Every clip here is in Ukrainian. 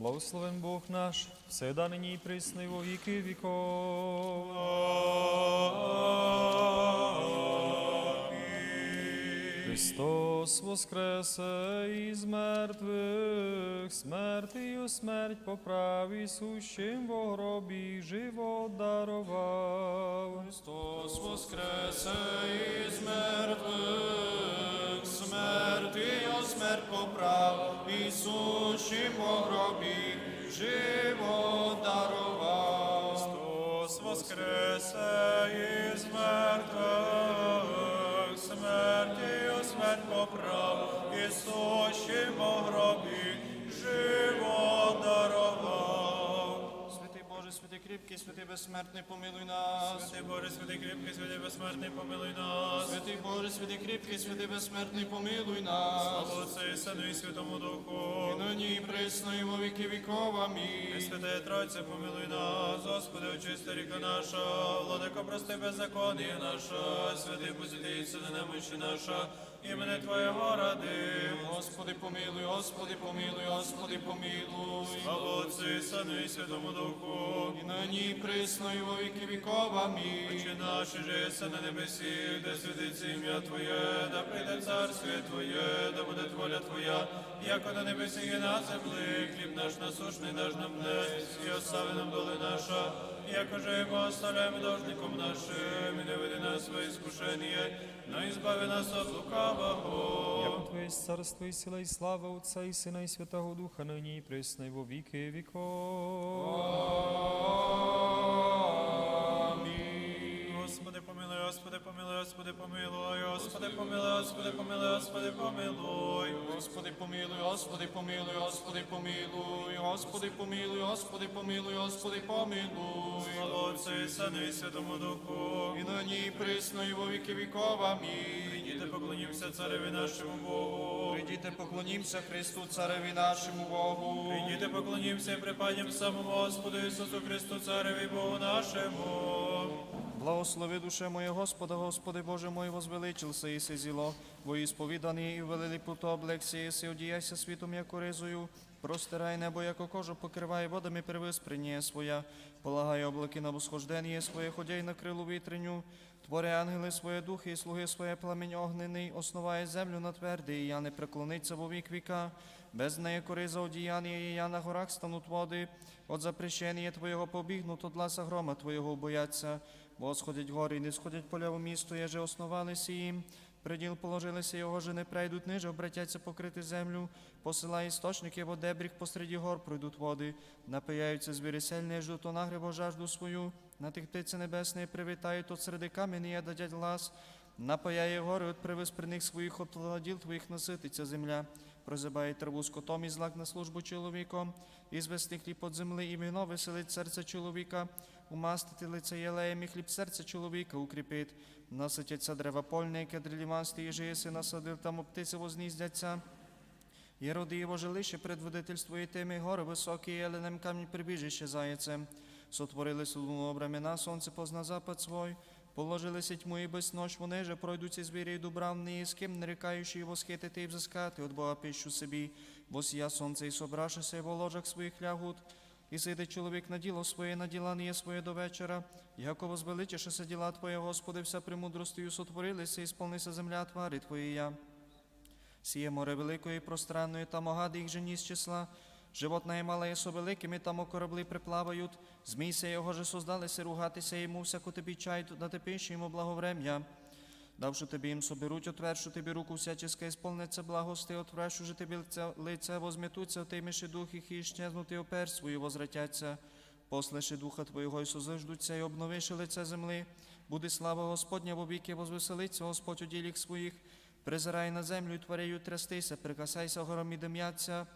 Благословен Бог наш, всегда нині і присно, і во віки віков. Христос воскресе із мертвих, смертію смерть поправ і сущим во гробі живот дарував. Христос воскресе із мертвих, смерть о смерть поправ, Ісуші по гробі живо дарував. Христос воскресе із мертвих, смерть о смерть поправ, Ісуші по гробі кріпкий, святий безсмертний, помилуй нас. Святий Боже, святий кріпкий, святий безсмертний, помилуй нас. Святий Боже, святий кріпкий, святий безсмертний, помилуй нас. Слава Отцю і Сину і Святому Духу. І нині і присно, і во віки віков. Амінь. Святий Тройце, помилуй нас. Господи, очисти ріка наша, владико, прости беззаконня наша, святий посвятий, сини немощі наша, імени Твоєго ради. Господи, помилуй, Господи, помилуй, Господи, помилуй. Слава Отцю і Сину і Святому Духу. І нині і присно, і во віки віков. Амінь. Отче наш, же єси на небесі, де святиться ім'я Твоє, да прийде царствіє Твоє, да буде воля Твоя, як на небесі і на землі, хліб наш насушний даж нам днес, і остави нам доли наша, як уже ми оставляємо должником нашим, і не веди нас в іскушення, но избави нас от лукавого. Яко Твое есть царство и сила и слава Отца и Сына и Святого Духа, ныне и присно, і во віки віков. Помилуй, Господи, помилуй, Господи, помилуй, Господи, помилуй, Господи, помилуй. Господи, помилуй, Господи, помилуй, Господи, помилуй, Господи, помилуй, Господи, помилуй, Господи, помилуй. Слава Отцю і Сину і Святому Духу. І нині і присно, і во віки віков. Амінь. Прийдіте, поклонімося цареві нашому Богу. Прийдіте, поклонімося Христу, цареві нашому Богу. Прийдіте, поклонімося і припадім самому Господу Ісусу Христу, цареві Богу нашому. Благослови душе моє Господа, Господи Боже мой, возвеличился си зіло, бо ісповіданий і велили путо облексі, єси одіяйся світом, як ризою, простирай небо, яко кожу покривай водами первис приніє своя, полагай облаки на восхождення своє, ходяй на крилу вітреню, твори ангели своє духи, і слуги своє пламінь огнений, основає землю на твердий, і я не преклониться во вік віка, без неї кориза одіяння, і я на горах стануть води, от запрещення Твоєго побігнут, от ласа грома Твоєго бояться, бо сходять гори не сходять поля в місто, еже основалися їм. Приділ положилися його, же не прийдуть ниже, обратяться покрити землю, посилає істочники, в дебріг посереді гор пройдуть води, напияються звірі сильні, ждуть то нагребо жажду свою, на тих птиці небесної привітають, от середи камені дадять глас, напаяє гори, от привез при них своїх, от владіл твоїх насититься земля, прозибає траву скотом і злак на службу чоловіком, і звести хліб от земли, і вино веселить серце чоловіка, умастити лице єлеєм і хліб серця чоловіка укріпить, наситяться дерева польне, яке дрілімасти і жиєси насадив, там птиці возніздяться. І роди його жилище предводительство і тими гори високі, і камінь прибіжище заяцем. Сотворили луну обрамена, сонце позна запад свой. Положилися тьму і безнощ, вони же пройдуться звірі і дубравні, і з ким нарікаючи його схитити і взискати, от Бога пищу собі, бо сія сонце і собрашися, в ложах своїх лягут. І зайде чоловік на діло своє, на діла не є своє до вечора. Яко возвеличишися діла Твоє, Господи, вся премудростю сотворилися, і сповнися земля твари Твоєя. Сіє море великої пространної, там огади їх жені з числа. Мала є со великими, там корабли приплавають. Змійся його же создалися ругатися йому, всяко тобі чай, да ти пиши йому благоврем'я. Давши тобі їм соберуть, отвершу тобі руку всяческа, і сповниться благости, отвершу же тобі лице, возметуться, отиймеши дух їх і щезнути опер свою возвратяться. Послеши духа Твоєго і созиждуться, і обновиши лице земли. Буде слава Господня в обіки, возвеселиться Господь у діліх своїх. Призирай на землю, і творею трястися, прикасайся гором і дим'яться.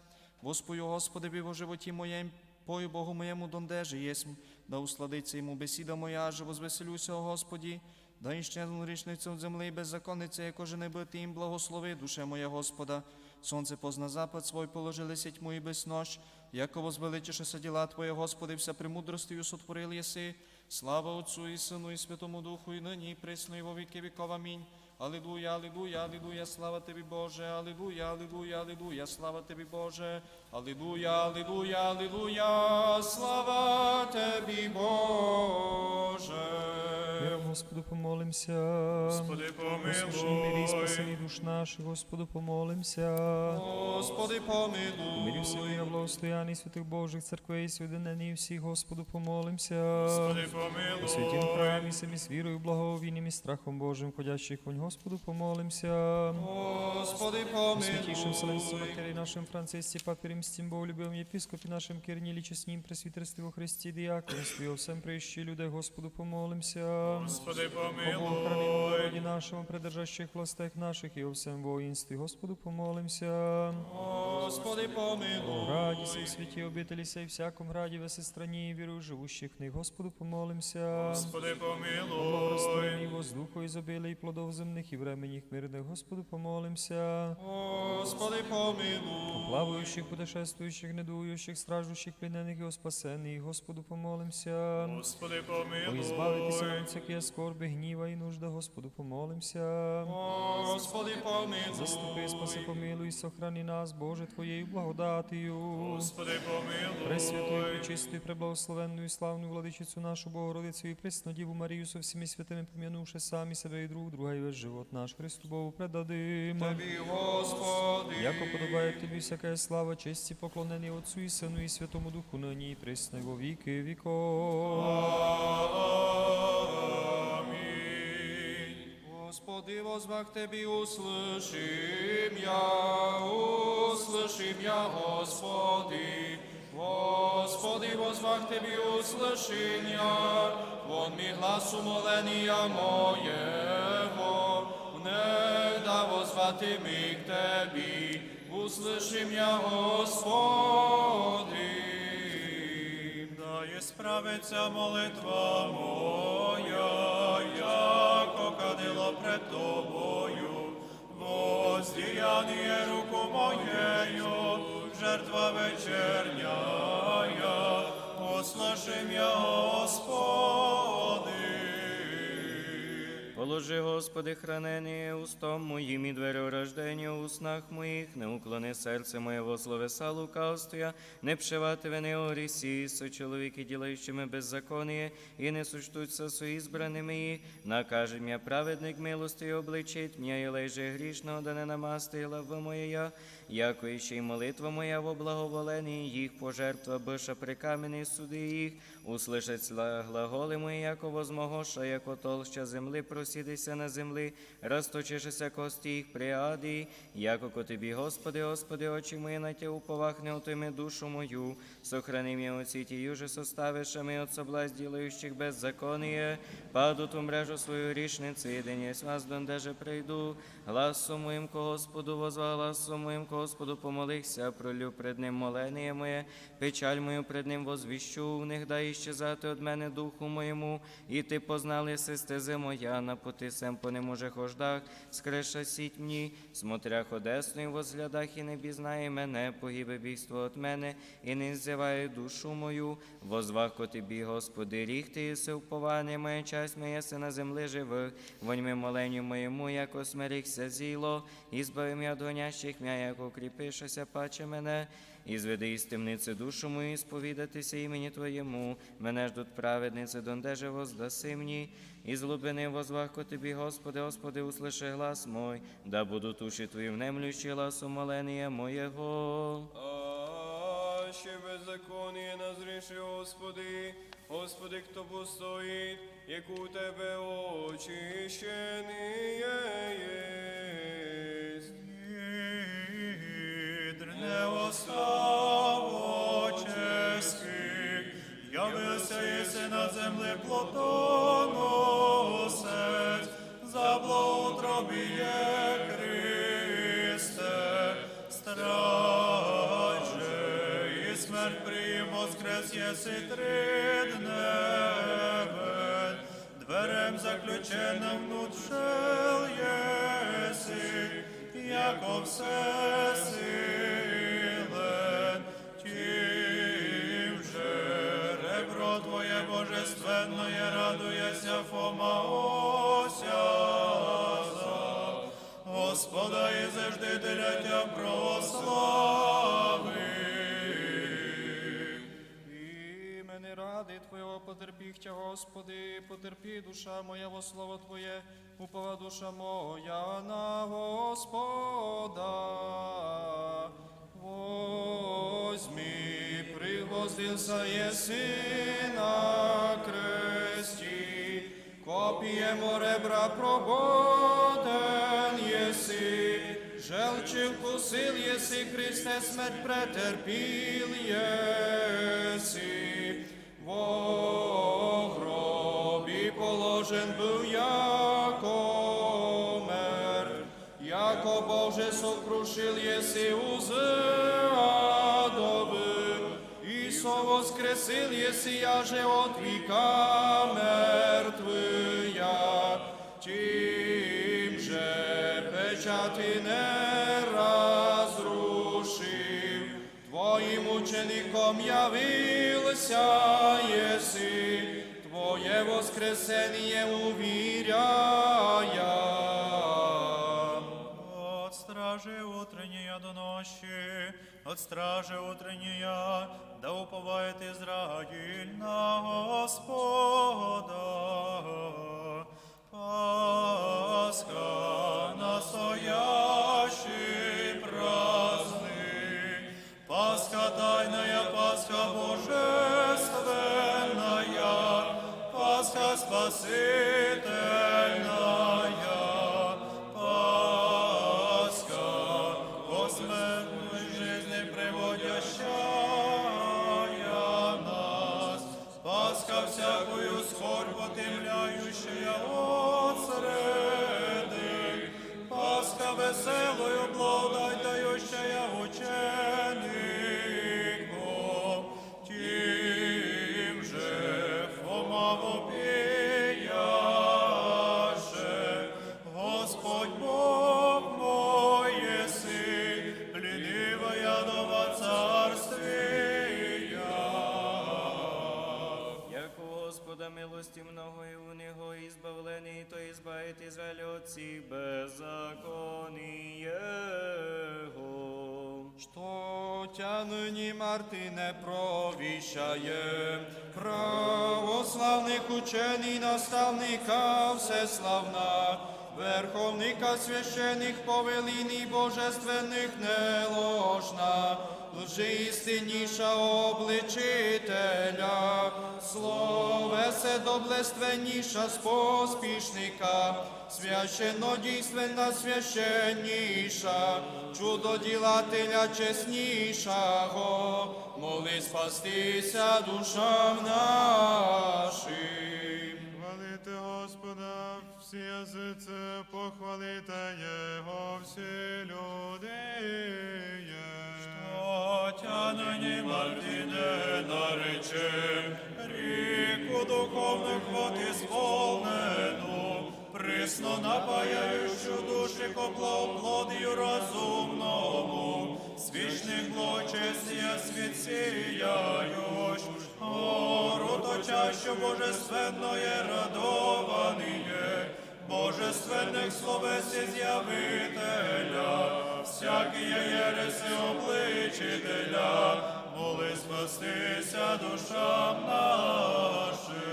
Воспою Господи, во животі моєм, пою Богу моєму дондеже єсмь, да усладиться йому бесіда моя, аже возвеселюся, о Господі, да іщезну річницю від земли і беззаконниця, яко же не бити їм благослови, душе моя Господа. Сонце позна запад свой, положилися тьму і безнощ, яко возвеличишеся діла Твоє, Господи, вся премудростю сотворил єси. Слава Отцу і Сину і Святому Духу, і нині, і присно, і во віки віков. Амінь. Алілуя, алілуя, алілуя, слава тобі, Боже, алілуя, алілуя, алілуя, слава тобі, Боже, алілуя, алілуя, алілуя, слава тобі, Боже. Миром Господу помолимся. Господи, Услыши мирі спасені душ наших, Господу помолимся. Господи, Мирі всі помилуй. на благостоянні святих Божих церквей, святинені всіх, Господу помолимся. Господи, У святім помилуй. храмі самі з вірою, благовінням і страхом Божим, ходящих вонь, Господу помолимся. Господи, У святейшем Вселенстве помилуй. Нашим Франциске, Папе Римстим, Боголюбивом епископе нашим Кирниле, честним пресвитерстве во Христе, диаконстве, о всем прещи людей, Господу помолимся. Господи, помилуй. О народе нашему, придержащих властях наших и о всем воинстве, Господу помолимся. Господи, помилуй. граді сей святі обителі сей всяком граді во страні і віру живущих в них, Господу помолимся. Господи, помилуй. благорастворенні воздуху ізобилі і плодов земних і временних мирних, Господу помолимся. Господи, помилуй. Плаваючих, путешествуючих, недуючих, страждущих, пленених і о спасенних, Господу помолимся. Господи, О избавитися нам всякі скорби, гніва і нужда, Господу помолимся. Господи, помилуй. Заступи, спаси, помилуй, сохрани нас, Боже, Твоєю благодатію. Господи, помилуй. Пресвятую, пречистую, преблагословенную, славну владичицю нашу Богородицю і преснодіву Марію со всіми святими помянувши самі себе і друг друга, і весь живот наш Христу Богу предадим. Тобі, Господи. Яко подобає тобі всяка слава, честь і поклонені Отцу і Сину і Святому Духу, нині і присно, і во віки віков. Амінь. Господи, возвах Тебе услышим я, услышим я, Господи. Господи, возвах Тебе услышим я, вон ми гласу моления моего, негда возвати ми к Тебе, услышим я, Господи. Да исправится молитва моя, яко кадило пред тобою, воздеяние руку моєю, жертва вечерняя, Положи, Господи, хранені устом моїм і двері рождення у снах моїх, не уклони серце моє во словеса лукавствия, не пшивати вини орісі, со чоловіки, ділаючими беззаконіє, і не суштуться со ізбраними. Їх, накаже м'я праведник милости обличить, м'я і леже грішного, да не намасти лава моя, яко іще й молитва моя во благоволенні їх, пожертва биша при камені суди їх, услышать глаголи мої, яко возмогоша, яко толща земли, просідися на землі, розточишися кості їх приади, яко ко тобі, Господи, Господи, очі мої на тя уповах, отойми душу мою, сохрани м'я оці тію же составишами от соблазн ділаючих беззаконие, паду ту мрежу свою річниці, і день єсть вас, дондеже прийду, гласом моїм ко Господу возва, гласом моїм ко Господу помолихся, пролю пред ним молення моє, печаль мою пред ним возвіщу, в них дай іщезати од мене духу моєму, і ти познали стези моя, на пути сем по неможе хождах, скреша сіть мені, смотрях одесною возглядах, і не бізнає мене, погибе бігство от мене, і не ззиває душу мою, возвах ко тобі, Господи, ріг ти єси уповання, моя часть моя си на землі живих, воньми моленню моєму, яко смирихся зіло, і збави м'я донящих м'я, яко кріпишася, паче мене, і зведи із темниці душу мою, сповідатися імені Твоєму, мене ждуть праведниці, дондеже воздаси мені, і з глибини возвах тобі, Господи, Господи, услиши глас мой, да будуть уші Твої внемлющі гласу молення моєго. Ще беззаконие назріши, Господи, Господи, хто постоїть, як у Тебе очищені єсть. Воскрес єси тридневен, дверем заключеним внутшел єси, яко все Ради Твоєго потерпіхтя, Господи, потерпі душа моя во слово Твоє, упова душа моя на Господа. Возьми, пригвоздился еси на кресті, копіємо ребра прободен єси, желчи вкусил єси, Христе, смерть претерпіл єси, во гробі положен був яко мертв, Яко Боже сокрушил еси узы адовы, и со воскресил еси яже от века мертвыя, тим же печати не Твоим учеником явился еси, Твое воскресение уверяя. От стражи утренняя до ночи, от стражи утренняя, да уповает Израиль на Господа. Пасха, настоящий божественная, Пасха спасительная, Что тя нині Марти не провіщає, православних учений наставника всеславна, верховника священих повелінь божественних не лжи істинніша обличителя, словесе поспішника, священно дійственна священніша, чудоділателя чеснішого, моли спастися душам нашим. Хвалите Господа, всі язиці, похвалите Його всі люди. Що нині Мартине нарече, ріку духовних вод ісполнену, присно напаяючу душі коплоплодію розумному, свічних блочестя світ сіяють, гору точащо божественное радованіє, божественних словес з'явителя, всякі єреси обличителя, моли спастися душам нашим.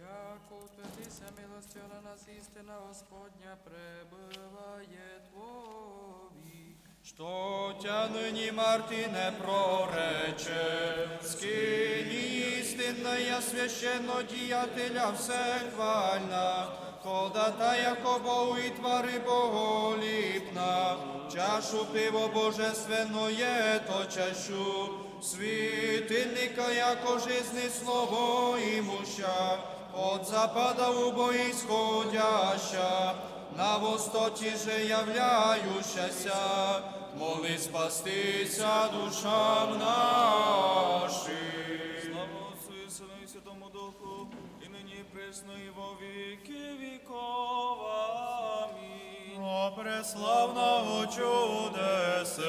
Яко утвердися милостю на нас істина Господня пребиває Твові. Що тя нині Марти не прорече, скині істинная священно діятеля всехвальна, кода та яко і твари боголіпна, чашу пиво божественное, то чашу, світильника, яко жизни слово імуща, от запада у бої сходяща, на востоті же являющася, моли спастися душам нашим. Присно, во віки віков. Амінь. О, преславного чудесе,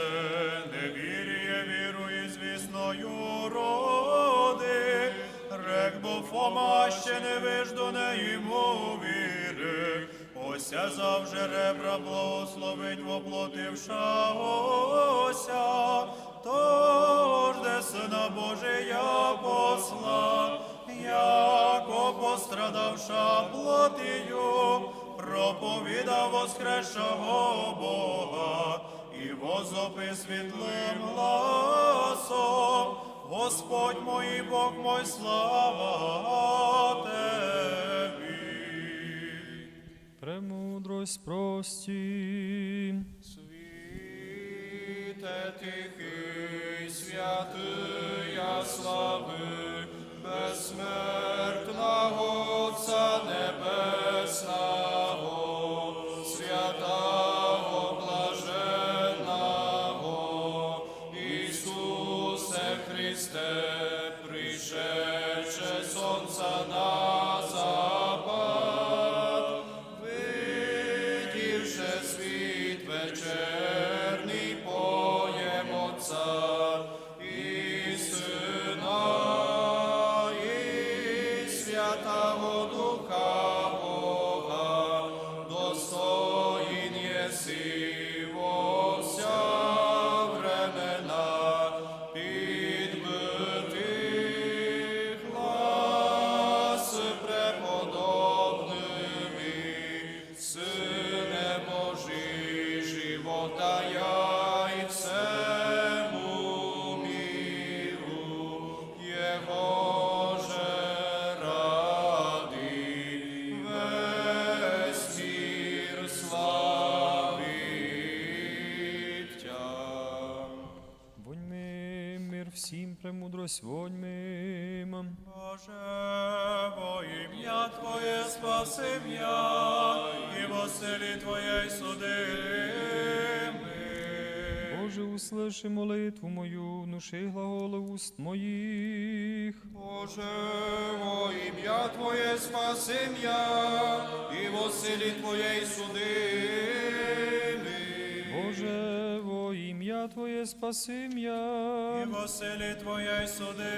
невір'є віру і звісною роди, рек бо Фома ще не виждане йому віри, ося завже ребра благословить воплотивша ося, тож де Сина Божия посла, яко пострадавша плотію, проповідав воскресшого Бога і возопи світлим гласом. Господь мой, Бог мой, слава Тебі. Премудрость прості. Світе тихий, святия слави, безсмертного премудрость воньми. Боже, во ім'я Твоє спаси м'я, і в оселі Твоєї суди. Боже, услыши молитву мою, внуши глаголи уст моїх. Боже, во ім'я Твоє спаси м'я, і в оселі Твоєї суди Твоє спаси І м'я. в оселі Твоє суди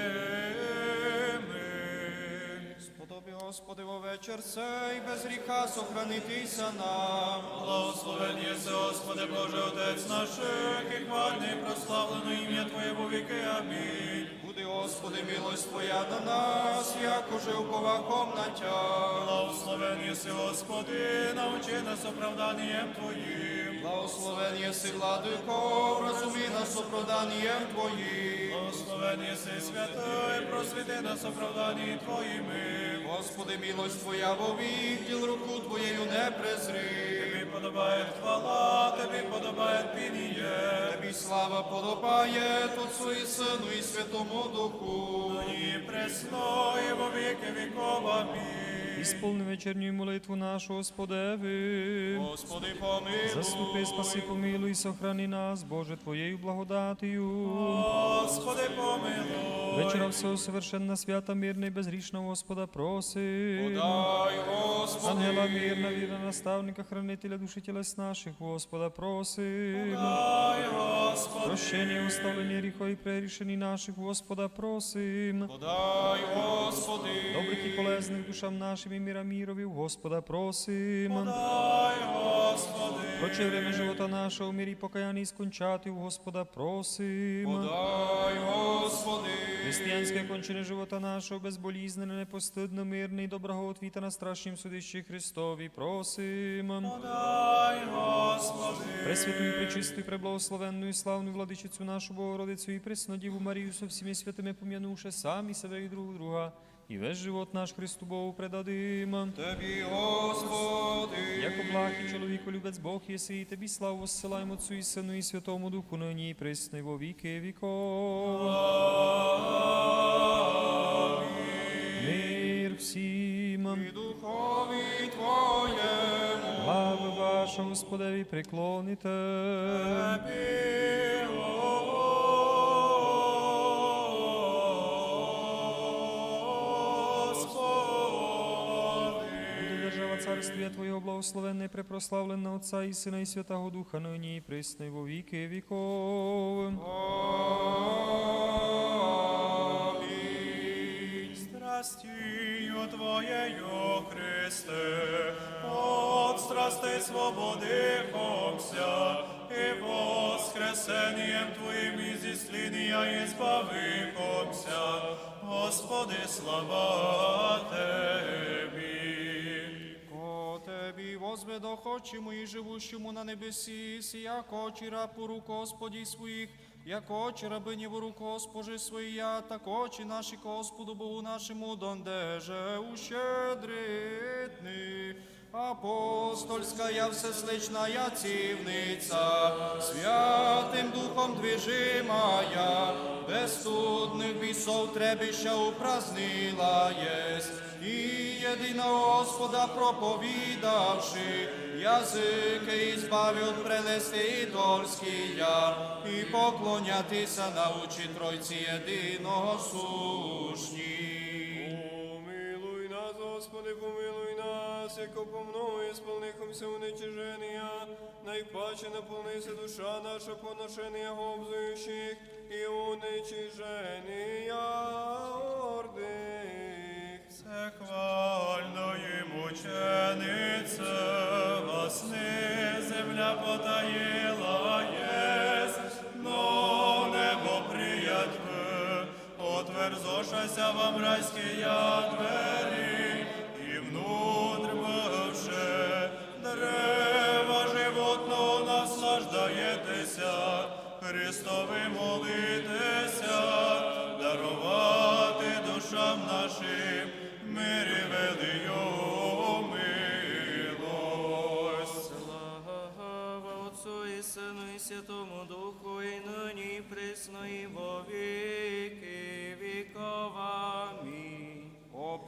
ми. Сподоби, Господи, вечір цей, без гріха сохранитися нам. Благословен єси, Господи Боже, Отець наших, і хвальний, прославлено ім'я Твоє во віки. Амінь. Буде, Господи, милость Твоя на нас, як уже уповахом на Тя. Благословен єси, Господи, научи нас оправданням Твоїм. Благословен єси, владико, розумі нас оправданням Твоїм. Благословен єси, святой, просвіти нас оправданні Твоїми. Господи, милость Твоя вовік, діл руку Твоєю не презри. Тобі подобає хвала, Тобі подобає пініє. Тобі слава подобає Отцу і Сину і Святому Духу. І пресно, і во віки віков. Ісполни вечірню молитву нашу, Господеви. Господи, помилуй. Заступи, спаси, помилуй, сохрани нас, Боже, Твоєю благодатію. Господи, помилуй. Вечора всього совершенна, свята, мирна і безгрішна Господа просим. Дай, Господи. Ангела мирна, віра, наставника, хранителя душі тілес наших, Господа просим. Дай, Господи. Прощення, оставлення гріхов і прерішені наших, Господа просим. Подай, Господи. Добрих і полезних душам нашим і міра мірові, Господа просим. Дай, Господи. Проче время живота нашого в мірі покаянні скончати, у Господа просим. Подай, Господи. Християнське кончене живота нашого, безболізнене, непостидно, мирне і доброго отвіта на страшнім судищі Христові просим. Дай, Господи. Пресвятую, пречистую, преблагословенну і славну владичицю нашу Богородицю і преснодіву Марію со всіми святими пом'янувши самі себе і друг друга, і весь живот наш Христу Богу предадим. Тобі, Господи. Як облахи чоловіку любець Бог єси, і тобі славу воссилаємо Отцю і Сину і Святому Духу, нині і присно, і во віки віков. Мир всім. І Духові Твоєму. Глави ваша, Господеві, приклоните. Буде держава царствія Твоєго благословенне, препрославлена Отця і Сина і Святого Духа, нині і присно, і во віки віков. Амінь. Страстію Твоєю, Христе, от страстей свободи Хомся, і воскресе спасением Твоим из ислиния избавихомся. Господи, слава Тебі. Ко Тебі возведохочему і живущему на небесі, сіяко очіра по руку Господі своїх, як очі рабині в руку Госпожи своя, так очі наші Господу Богу нашому, дондеже ущедритни. Апостольская всесличная цивница, Святым Духом движимая, безсудных бісов требища упразнила єсть, і єдиного Господа проповідавши, язики ізбавив от прелести яр і поклонятися научи Тройці єдиного сушні. Господи, помилуй нас, яко по мною сповнихомся уничиження, найпаче наповнися душа наша поношення обзуючих і уничиження. Ордих. Це хвально і мученице, вас не земля потаїла єсть, но небо приять отверзошася вам райські я Христові молитеся, дарувати душам нашим мирі велию милость. Слава Отцу і Сину і Святому Духу, і нині, і присно, і во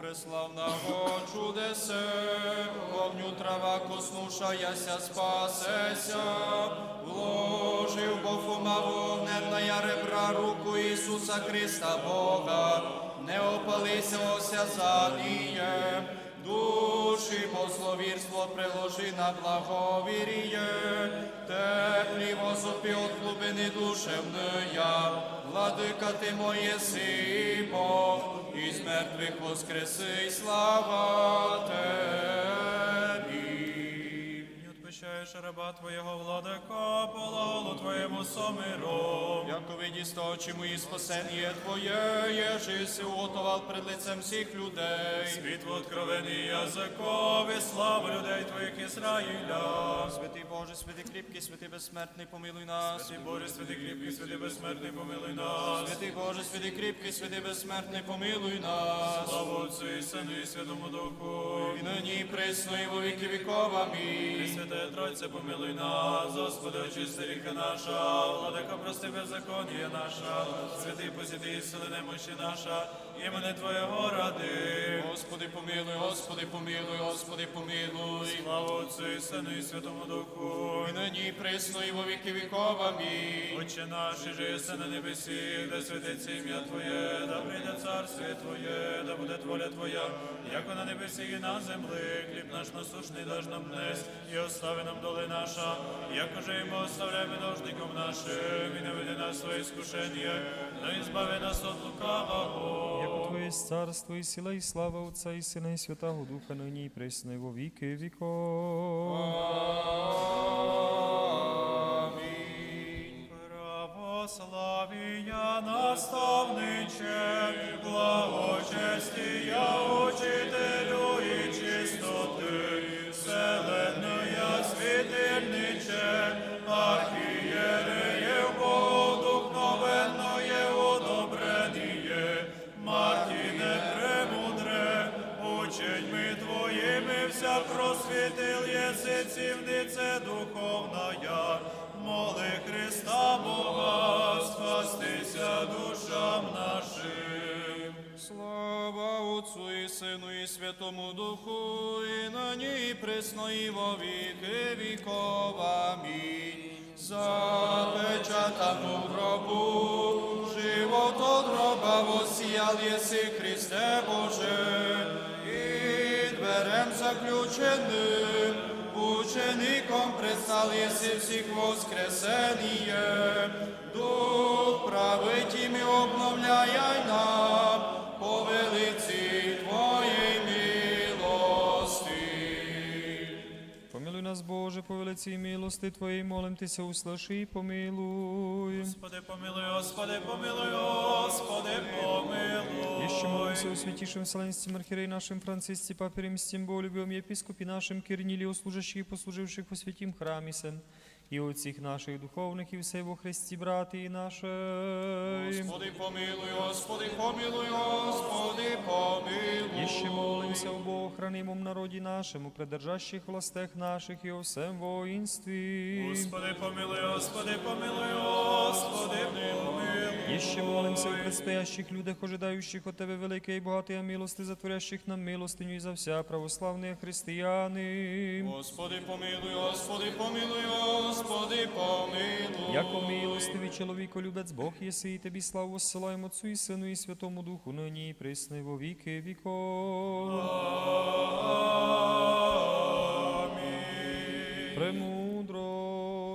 преславного чудесе, вогню трава коснушаяся, спасеся, вложив Бофума вогненная ребра руку Ісуса Христа Бога, не опалися ося задіє, душі пословірство приложи на благовір'є, теплі возопі от глибини душевния, владика ти моє си Бог, із мертвих воскреси, слава Тебі. Не раба Твоєго владика, полалу Твоєму сомиром. Яко виді сточі мої спасення Твоє, єжи си уготовав пред лицем всіх людей. Світ в откровенні язикові, славу людей Твоїх Ізраїля. Святий Боже, святий кріпкий, святий безсмертний, помилуй нас. Святий Боже, святий кріпкий, святий безсмертний, помилуй нас. Святий Боже, святий кріпкий, святий безсмертний, помилуй нас. Слава Отцю і Сину і Святому Духу. І нині присно, і во віки віков. Амінь. Тройця, помилуй нас, Господи, очисти ріка наша, владика, прости беззаконія наша, святий посіти сили немощі наша, імени Твоєго ради. Господи, помилуй, Господи, помилуй, Господи, помилуй. Слава Отцю і Сину і Святому Духу. І нині присно, і во віки віков. Амінь. Отче наш, і єси на небесі, да святиться ім'я Твоє, да прийде царствіє Твоє, да буде воля Твоя, як на небесі і на землі, хліб наш насушний даж нам днес, і остави нам доли наша, як уже ми оставляємо должником нашим, і не веди нас в своє іскушення, но і збави нас от лукавого. Яко царство і сила, і слава Отця і Сина, і Святого Духа, нині і во віки віков. Амінь. Православія наставниче, благочестія учителю вся просвітил єси цівнице духовная, моли Христа Бога, спастися душам нашим. Слава Отцу і Сину і Святому Духу, і нині і присно, і во віки віков. Амінь. Запечатану гробу, живот от гроба воссіял єси Христе Боже, і заключеним, учеником предстал єси всіх воскресеніє, Дух править ім'я обновляй нам, по велиці Твоєї милости. Помилуй нас, Боже, по велиці і милости Твоїй, молим Тися, услаши і помилуй. Господи, помилуй, Господи, помилуй, Господи, помилуй. святейшим молимся архиерей нашим Франциске, папе Римским, Болюбем, епископе нашим Кирниле, служащих и послуживших по святим храме, сем, і отців наших духовних, і все во Христі, брати наші. Господи, помилуй, Господи, помилуй, Господи, помилуй. Еще молимся об охранимом народі нашому, придержащих властях наших і о всем воїнстві. Господи, помилуй, Господи, помилуй, Господи, помилуй. Еще молимся о предстоящих людях, ожидающих от Тебе великої і багатої милости, затворящих нам милостиню і за вся православні християни. Господи, помилуй, Господи, помилуй, Господи, помилуй. Яко милостивий чоловіко, любець Бог єси, і тобі славу воссилаємо Отцу і Сину і Святому Духу, нині і присни во віки віков. Премудрость.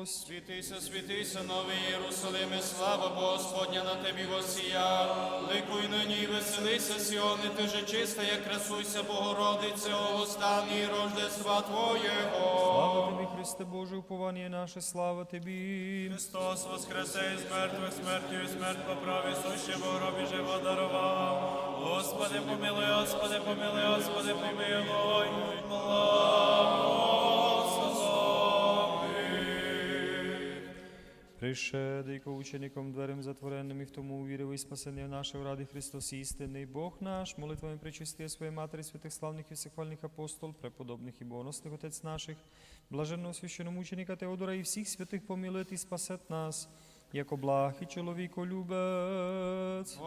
Світися, світися, новий Єрусалиме, слава Господня на тебе восія. Ликуй нині, і веселися, Сіони, ти же чиста, як красуйся, Богородице, останній рождества Твоєго. Слава тобі, Христе Боже, уповання наше, слава тобі. Христос воскресе із мертвих смертю і смерть поправі, суще в гробі живо дарував. Господи, помилуй, Господи, помилуй, Господи, помилуй. Пришедий учеником дверем затвореним і в тому увірив і спасення наше в ради Христос істинний Бог наш, молитвами причисти своєї Матері, святих славних і всехвальних апостол, преподобних і боносних Отець наших, блаженного священомученика Теодора і всіх святих помилует і спасет нас, як благ і чоловіколюбець.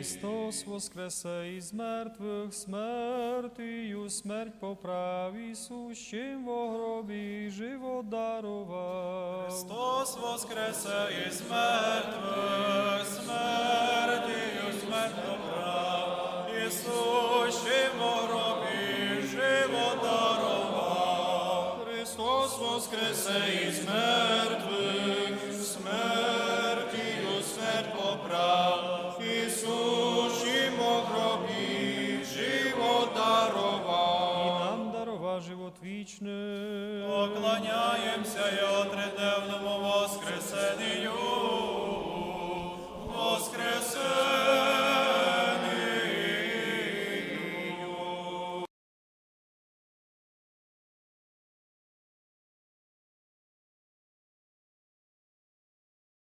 Христос воскресе із мертвих смертію, смерть поправ сущим во гробі живот дарував. Христос воскресе із мертвих, смертію смерть поправ, Ісущим у гробі живо дарував. Христос воскресе із мертвих, вічне. Поклоняємося я триденному Воскресенню, Воскресенню.